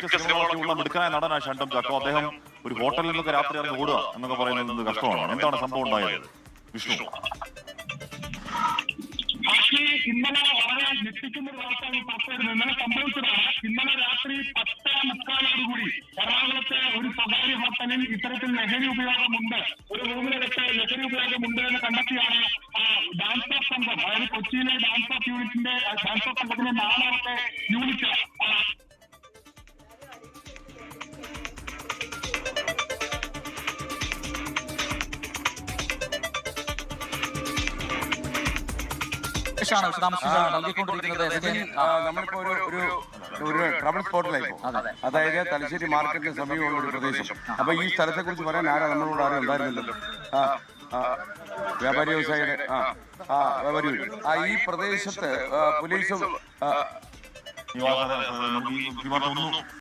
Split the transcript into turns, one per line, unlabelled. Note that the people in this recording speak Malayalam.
മിടുക്കനായ നടനാണ് ഷണ്ടം ചാക്കോ അദ്ദേഹം ഒരു ഹോട്ടലിൽ നിന്നൊക്കെ രാത്രി ഇറങ്ങി ഓടുക എന്നൊക്കെ പറയുന്നത് കഷ്ടമാണ്. എന്താണ് സംഭവം ഉണ്ടായത്? വിഷ്ണു.
പക്ഷേ ഇന്നലെ വളരെ ഞെട്ടിക്കുന്ന ഒരു വാർത്തയാണ് വരുന്നത് ഇന്നലെ സംഭവിച്ചതാണ്. ഇന്നലെ രാത്രി പത്ത് മുക്കാലോടുകൂടി എറണാകുളത്തെ ഒരു സ്വകാര്യ ഹോട്ടലിൽ ഇത്തരത്തിൽ ലഹരി ഉപയോഗമുണ്ട്. ഒരു റൂമിലെടുത്ത് ലഹരി ഉപയോഗമുണ്ട് എന്ന് കണ്ടെത്തിയാണ് ഡാൻസ് ഓഫ് സംഘം. അതായത് കൊച്ചിയിലെ ഡാൻസ് ഓഫ് യൂണിറ്റിന്റെ ഡാൻസ് ഓഫ് സംഘത്തിന്റെ നാലാമത്തെ യൂണിറ്റ് ആ, ാണ്
വിശദാംശങ്ങൾ നൽകിക്കൊണ്ടിരിക്കുന്നത്
രജനി,
രജനി,
ആ, നമ്മളിപ്പോ ഒരു ഒരു ഒരു ട്രബിൾ സ്പോട്ടിലായി അതായത് തലശ്ശേരി മാർക്കറ്റിന് സമീപമുള്ള ഒരു പ്രദേശം. അപ്പൊ ഈ സ്ഥലത്തെ കുറിച്ച് പറയാൻ ആരാ നമ്മളോട് ആരും ഉണ്ടായിരുന്നില്ലല്ലോ വ്യാപാരി വ്യവസായിയുടെ ആ വ്യാപാരി ആ ഈ പ്രദേശത്ത് പോലീസും